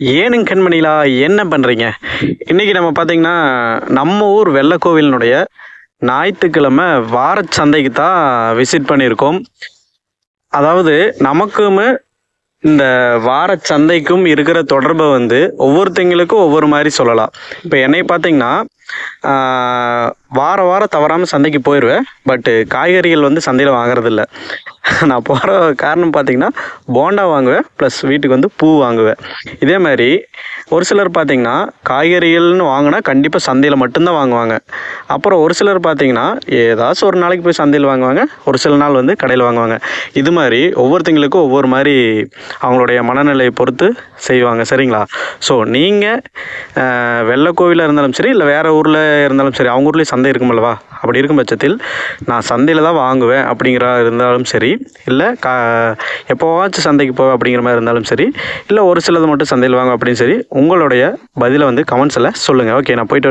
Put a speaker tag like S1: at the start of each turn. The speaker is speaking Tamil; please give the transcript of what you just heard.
S1: ஏனுங்க கண்மணிலா என்ன பண்ணுறீங்க இன்றைக்கி நம்ம பார்த்தீங்கன்னா நம்ம ஊர் வெள்ளக்கோவிலினுடைய ஞாயிற்றுக்கிழமை வார சந்தைக்கு தான் விசிட் பண்ணியிருக்கோம். அதாவது நமக்குமே இந்த வாரச் சந்தைக்கும் இருக்கிற தொடர்பை வந்து ஒவ்வொருத்தங்களுக்கும் ஒவ்வொரு மாதிரி சொல்லலாம். இப்போ என்னை பார்த்தீங்கன்னா வார வாரம் தவறாமல் சந்தைக்கு போயிடுவேன் பட்டு காய்கறிகள் வந்து சந்தையில் வாங்குறதில்ல. நான் போகிற காரணம் பார்த்தீங்கன்னா போண்டா வாங்குவேன் ப்ளஸ் வீட்டுக்கு வந்து பூ வாங்குவேன். இதே மாதிரி ஒரு சிலர் பார்த்தீங்கன்னா காய்கறிகள்னு வாங்கினா கண்டிப்பாக சந்தையில் மட்டும்தான் வாங்குவாங்க. அப்புறம் ஒரு சிலர் பார்த்தீங்கன்னா ஏதாச்சும் ஒரு நாளைக்கு போய் சந்தையில் வாங்குவாங்க ஒரு சில நாள் வந்து கடையில் வாங்குவாங்க. இது மாதிரி ஒவ்வொருத்தங்களுக்கும் ஒவ்வொரு மாதிரி அவங்களுடைய மனநிலையை பொறுத்து செய்வாங்க சரிங்களா? ஸோ நீங்கள் வெள்ளக்கோவிலில் இருந்தாலும் சரி இல்லை வேறு ஊரில் இருந்தாலும் சரி அவங்க ஊர்லேயும் சந்தை இருக்குமல்லவா அப்படி இருக்கும் பட்சத்தில் நான் சந்தையில் தான் வாங்குவேன் அப்படிங்கிற இருந்தாலும் சரி இல்லை கா எப்போவாச்சும் சந்தைக்கு போவேன் அப்படிங்கிற மாதிரி இருந்தாலும் சரி இல்லை ஒரு சிலது மட்டும் சந்தையில் வாங்க அப்படின்னு சரி உங்களுடைய பதிலை வந்து கமெண்ட்ஸில் சொல்லுங்கள் ஓகே நான் போயிட்டு